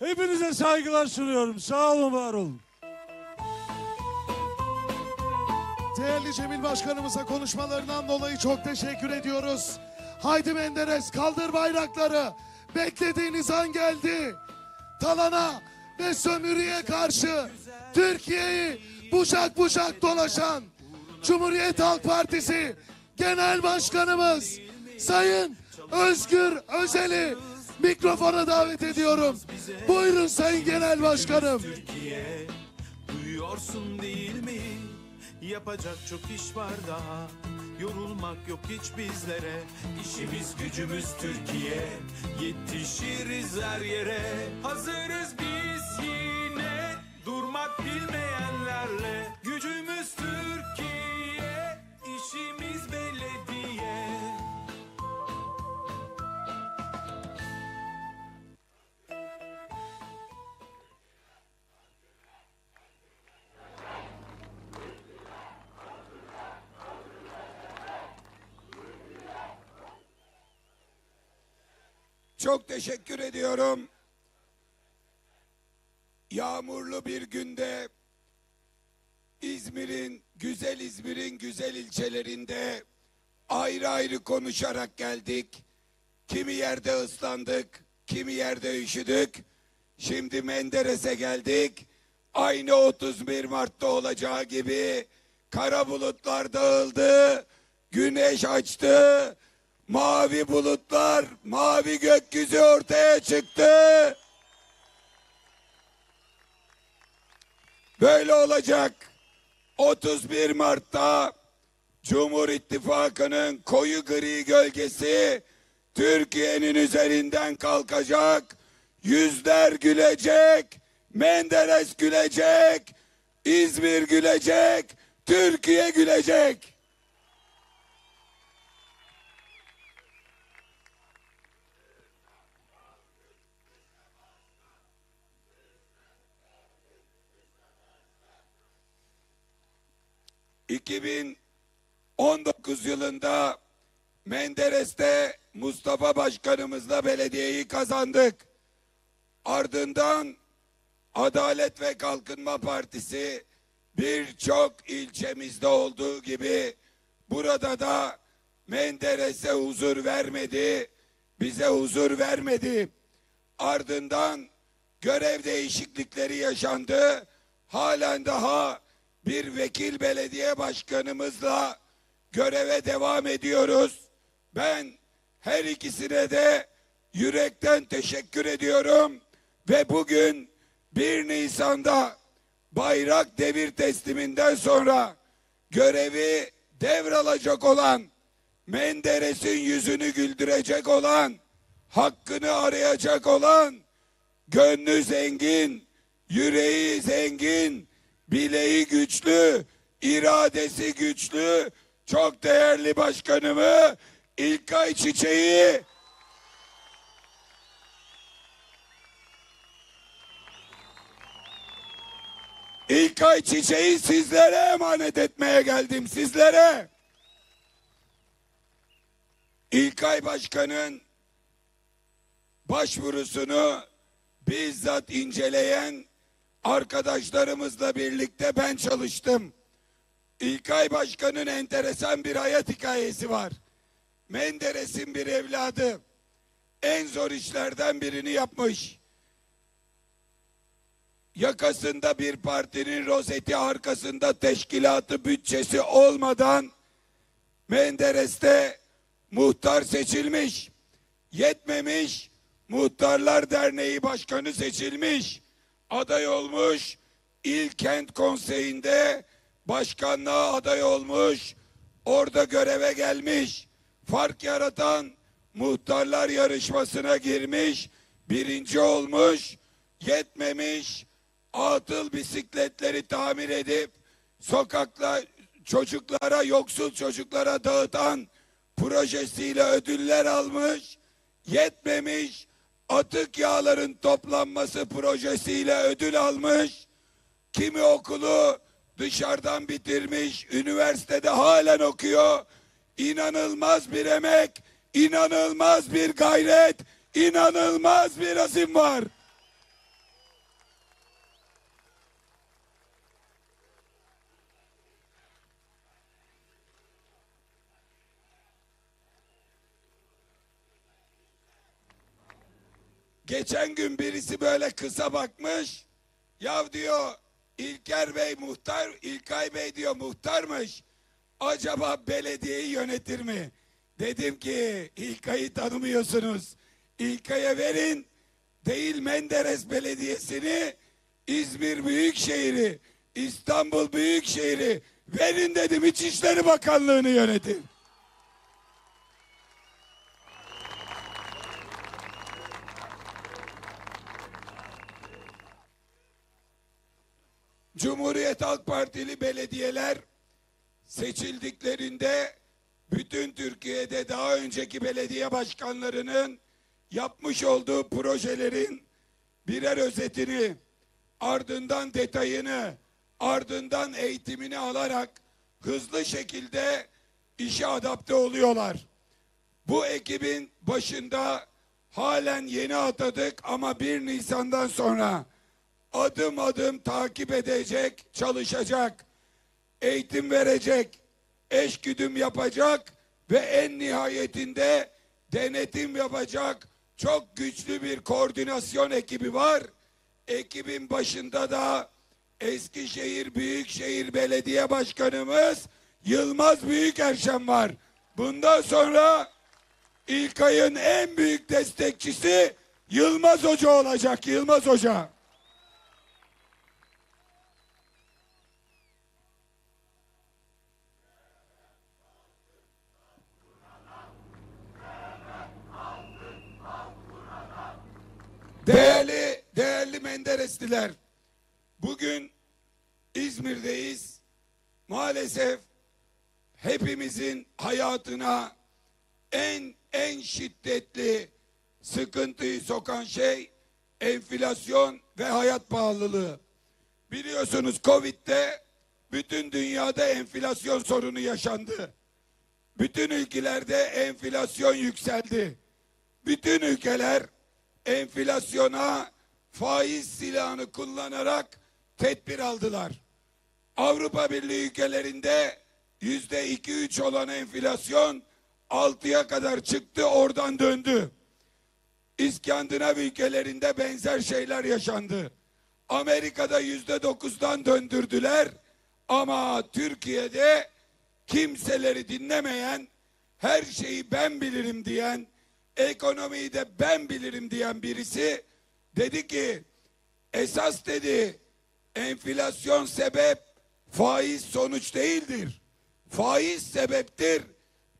Hepinize saygılar sunuyorum. Sağ olun, var olun. Değerli Cemil Başkanımıza konuşmalarından dolayı çok teşekkür ediyoruz. Haydi Menderes kaldır bayrakları. Beklediğiniz an geldi. Talana ve sömürüye karşı Türkiye'yi bucak bucak dolaşan Cumhuriyet Halk Partisi Genel Başkanımız Sayın Özgür Özel'i mikrofona davet ediyorum. Buyurun Sayın Genel Başkanım. Türkiye Duyuyorsun değil mi? Yapacak çok iş var daha Yorulmak yok hiç bizlere İşimiz gücümüz Türkiye Yetişiriz her yere Hazırız biz yine Durmak bilmeyenlerle Çok teşekkür ediyorum. Yağmurlu bir günde İzmir'in, güzel İzmir'in güzel ilçelerinde ayrı ayrı konuşarak geldik. Kimi yerde ıslandık, kimi yerde üşüdük. Şimdi Menderes'e geldik. Aynı 31 Mart'ta olacağı gibi kara bulutlar dağıldı, güneş açtı, mavi bulutlar, mavi gökyüzü ortaya çıktı. Böyle olacak. 31 Mart'ta Cumhur İttifakı'nın koyu gri gölgesi Türkiye'nin üzerinden kalkacak. Yüzler gülecek, Menderes gülecek, İzmir gülecek, Türkiye gülecek. ...2019 yılında Menderes'te Mustafa Başkanımızla belediyeyi kazandık. Ardından Adalet ve Kalkınma Partisi birçok ilçemizde olduğu gibi burada da Menderes'e huzur vermedi, bize huzur vermedi. Ardından görev değişiklikleri yaşandı. Halen daha bir vekil belediye başkanımızla göreve devam ediyoruz. Ben her ikisine de yürekten teşekkür ediyorum ve bugün 1 Nisan'da bayrak devir tesliminden sonra görevi devralacak olan Menderes'in yüzünü güldürecek olan hakkını arayacak olan gönlü zengin, yüreği zengin, bileği güçlü, iradesi güçlü, çok değerli başkanımı İlkay Çiçeği İlkay Çiçeği sizlere emanet etmeye geldim sizlere. İlkay Başkan'ın başvurusunu bizzat inceleyen arkadaşlarımızla birlikte ben çalıştım. İlkay Başkan'ın enteresan bir hayat hikayesi var. Menderes'in bir evladı en zor işlerden birini yapmış. Yakasında bir partinin rozeti arkasında teşkilatı bütçesi olmadan Menderes'te muhtar seçilmiş. Yetmemiş. Muhtarlar Derneği Başkanı seçilmiş. Aday olmuş. İl Kent Konseyi'nde başkanlığa aday olmuş. Orada göreve gelmiş. Fark yaratan muhtarlar yarışmasına girmiş. Birinci olmuş. Yetmemiş. Atıl bisikletleri tamir edip sokakla çocuklara, yoksul çocuklara dağıtan projesiyle ödüller almış. Yetmemiş. Atık yağların toplanması projesiyle ödül almış. Kimi okulu dışarıdan bitirmiş, üniversitede halen okuyor. İnanılmaz bir emek, inanılmaz bir gayret, inanılmaz bir azim var. Geçen gün birisi böyle kısa bakmış. Ya diyor İlker Bey muhtar, İlkay Bey diyor muhtarmış. Acaba belediyeyi yönetir mi? Dedim ki İlkay'ı tanımıyorsunuz. İlkay'a verin değil Menderes Belediyesi'ni İzmir Büyükşehir'i, İstanbul Büyükşehir'i verin dedim İçişleri Bakanlığı'nı yönetin. Cumhuriyet Halk Partili belediyeler seçildiklerinde bütün Türkiye'de daha önceki belediye başkanlarının yapmış olduğu projelerin birer özetini, ardından detayını, ardından eğitimini alarak hızlı şekilde işe adapte oluyorlar. Bu ekibin başında halen yeni atadık ama 1 Nisan'dan sonra adım adım takip edecek, çalışacak, eğitim verecek, eşgüdüm yapacak ve en nihayetinde denetim yapacak çok güçlü bir koordinasyon ekibi var. Ekibin başında da Eskişehir Büyükşehir Belediye Başkanımız Yılmaz Büyükerşen var. Bundan sonra İlkay'ın en büyük destekçisi Yılmaz Hoca olacak. Yılmaz Hoca. Değerli, değerli Menderesliler, bugün İzmir'deyiz. Maalesef hepimizin hayatına en en şiddetli sıkıntıyı sokan şey enflasyon ve hayat pahalılığı. Biliyorsunuz Covid'de bütün dünyada enflasyon sorunu yaşandı. Bütün ülkelerde enflasyon yükseldi. Bütün ülkeler enflasyona faiz silahını kullanarak tedbir aldılar. Avrupa Birliği ülkelerinde yüzde iki üç olan enflasyon altıya kadar çıktı oradan döndü. İskandinav ülkelerinde benzer şeyler yaşandı. Amerika'da yüzde dokuzdan döndürdüler ama Türkiye'de kimseleri dinlemeyen, her şeyi ben bilirim diyen, ekonomiyi de ben bilirim diyen birisi dedi ki esas dedi enflasyon sebep faiz sonuç değildir. Faiz sebeptir,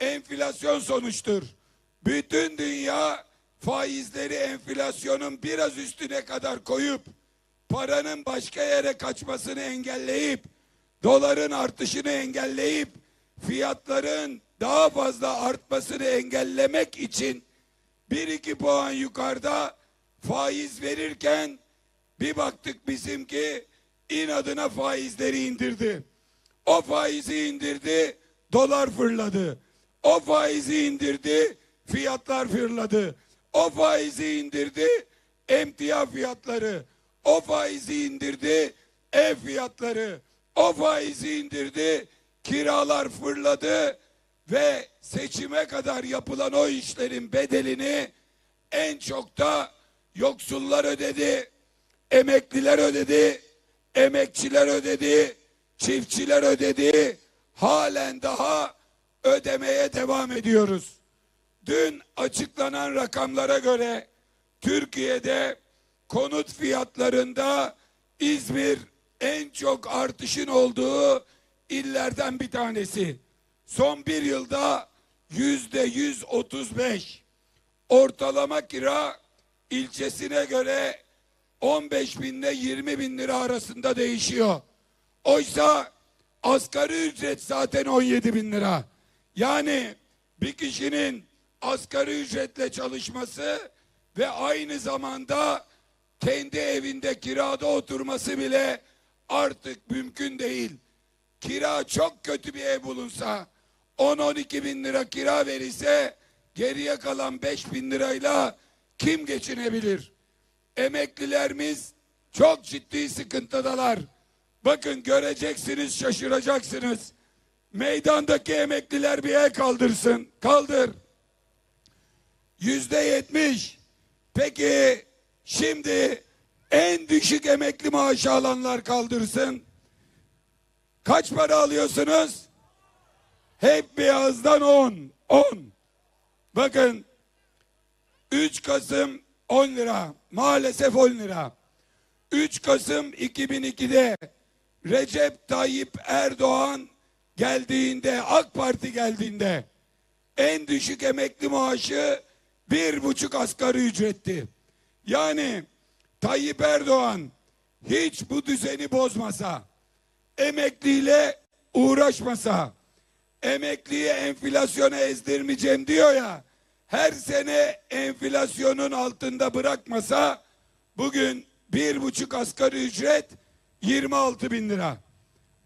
enflasyon sonuçtur. Bütün dünya faizleri enflasyonun biraz üstüne kadar koyup paranın başka yere kaçmasını engelleyip doların artışını engelleyip fiyatların daha fazla artmasını engellemek için bir iki puan yukarıda faiz verirken bir baktık bizimki inadına faizleri indirdi. O faizi indirdi, dolar fırladı. O faizi indirdi, fiyatlar fırladı. O faizi indirdi, emtia fiyatları. O faizi indirdi, ev fiyatları. O faizi indirdi, kiralar fırladı ve seçime kadar yapılan o işlerin bedelini en çok da yoksullar ödedi, emekliler ödedi, emekçiler ödedi, çiftçiler ödedi. Halen daha ödemeye devam ediyoruz. Dün açıklanan rakamlara göre Türkiye'de konut fiyatlarında İzmir en çok artışın olduğu illerden bir tanesi. Son bir yılda yüzde yüz otuz beş. Ortalama kira ilçesine göre 15 binle 20 bin lira arasında değişiyor. Oysa asgari ücret zaten 17 bin lira. Yani bir kişinin asgari ücretle çalışması ve aynı zamanda kendi evinde kirada oturması bile artık mümkün değil. Kira çok kötü bir ev bulunsa 10-12 bin lira kira verirse geriye kalan 5 bin lirayla kim geçinebilir? Emeklilerimiz çok ciddi sıkıntıdalar. Bakın göreceksiniz şaşıracaksınız. Meydandaki emekliler bir el kaldırsın. Kaldır. Yüzde yetmiş. Peki Şimdi en düşük emekli maaşı alanlar kaldırsın. Kaç para alıyorsunuz? Hep beyazdan 10. 10. Bakın 3 Kasım 10 lira. Maalesef 10 lira. 3 Kasım 2002'de Recep Tayyip Erdoğan geldiğinde AK Parti geldiğinde en düşük emekli maaşı bir buçuk asgari ücretti. Yani Tayyip Erdoğan hiç bu düzeni bozmasa, emekliyle uğraşmasa, emekliyi enflasyona ezdirmeyeceğim diyor ya, her sene enflasyonun altında bırakmasa, bugün bir buçuk asgari ücret 26 bin lira.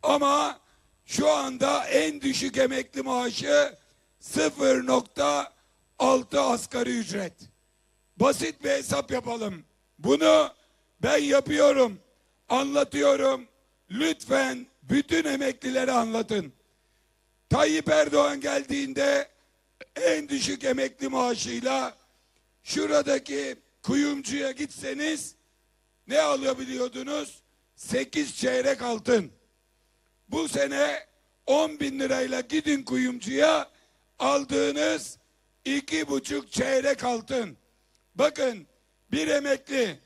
Ama şu anda en düşük emekli maaşı 0.6 asgari ücret. Basit bir hesap yapalım. Bunu ben yapıyorum, anlatıyorum. Lütfen bütün emeklilere anlatın. Tayyip Erdoğan geldiğinde en düşük emekli maaşıyla şuradaki kuyumcuya gitseniz ne alabiliyordunuz? 8 çeyrek altın. Bu sene 10 bin lirayla gidin kuyumcuya aldığınız iki buçuk çeyrek altın. Bakın bir emekli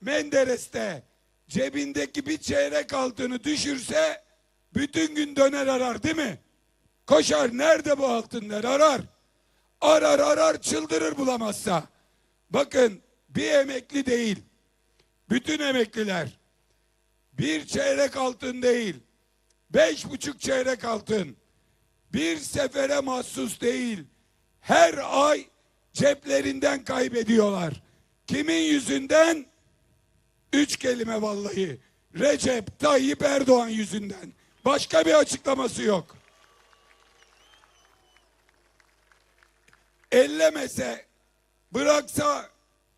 Menderes'te cebindeki bir çeyrek altını düşürse bütün gün döner arar değil mi? Koşar nerede bu altınlar arar. Arar arar çıldırır bulamazsa. Bakın bir emekli değil. Bütün emekliler bir çeyrek altın değil. Beş buçuk çeyrek altın. Bir sefere mahsus değil. Her ay ceplerinden kaybediyorlar. Kimin yüzünden? Üç kelime vallahi. Recep Tayyip Erdoğan yüzünden. Başka bir açıklaması yok. Ellemese, bıraksa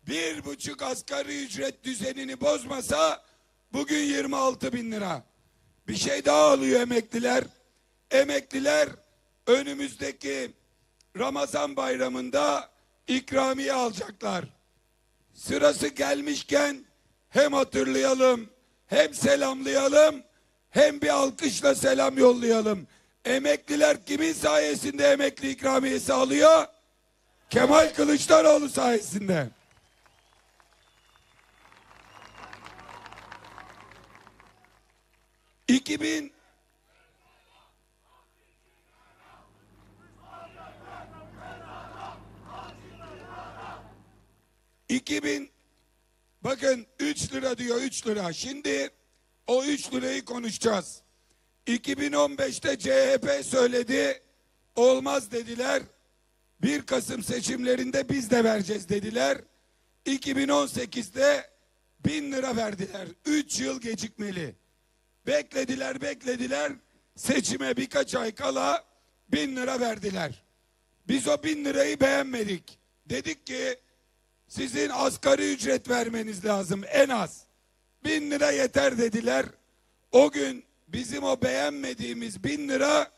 bir buçuk asgari ücret düzenini bozmasa bugün 26 bin lira. Bir şey daha alıyor emekliler. Emekliler önümüzdeki Ramazan bayramında ikramiye alacaklar. Sırası gelmişken hem hatırlayalım, hem selamlayalım, hem bir alkışla selam yollayalım. Emekliler kimin sayesinde emekli ikramiyesi alıyor? Kemal Kılıçdaroğlu sayesinde. İki bin İki bin bakın 3 lira diyor 3 lira. Şimdi o 3 lirayı konuşacağız. 2015'te CHP söyledi. Olmaz dediler. 1 Kasım seçimlerinde biz de vereceğiz dediler. 2018'de 1000 lira verdiler. 3 yıl gecikmeli. Beklediler beklediler. Seçime birkaç ay kala 1000 lira verdiler. Biz o 1000 lirayı beğenmedik. Dedik ki sizin asgari ücret vermeniz lazım en az. 1000 lira yeter dediler. O gün bizim o beğenmediğimiz 1000 lira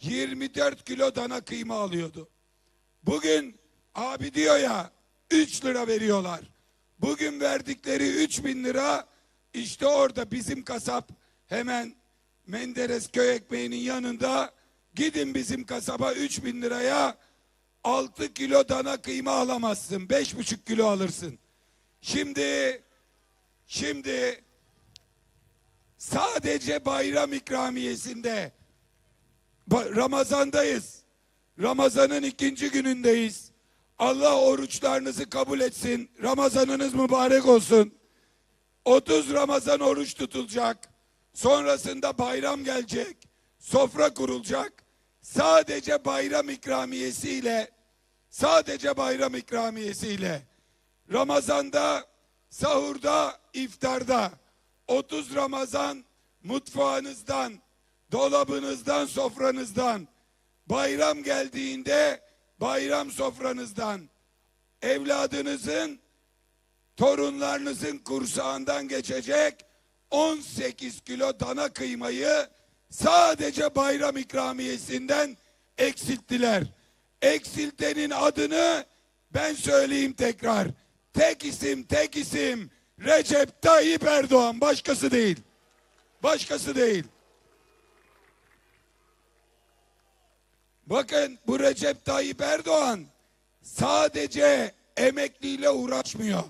24 kilo dana kıyma alıyordu. Bugün abi diyor ya 3 lira veriyorlar. Bugün verdikleri 3 bin lira işte orada bizim kasap hemen Menderes köy ekmeğinin yanında gidin bizim kasaba 3 bin liraya 6 kilo dana kıyma alamazsın. 5,5 kilo alırsın. Şimdi şimdi sadece bayram ikramiyesinde Ramazandayız. Ramazanın ikinci günündeyiz. Allah oruçlarınızı kabul etsin. Ramazanınız mübarek olsun. 30 Ramazan oruç tutulacak. Sonrasında bayram gelecek. Sofra kurulacak. Sadece bayram ikramiyesiyle sadece bayram ikramiyesiyle Ramazanda, sahurda, iftarda 30 Ramazan mutfağınızdan, dolabınızdan, sofranızdan bayram geldiğinde bayram sofranızdan evladınızın torunlarınızın kursağından geçecek 18 kilo dana kıymayı sadece bayram ikramiyesinden eksilttiler. Eksiltenin adını ben söyleyeyim tekrar. tek isim tek isim Recep Tayyip Erdoğan başkası değil. Başkası değil. Bakın bu Recep Tayyip Erdoğan sadece emekliyle uğraşmıyor.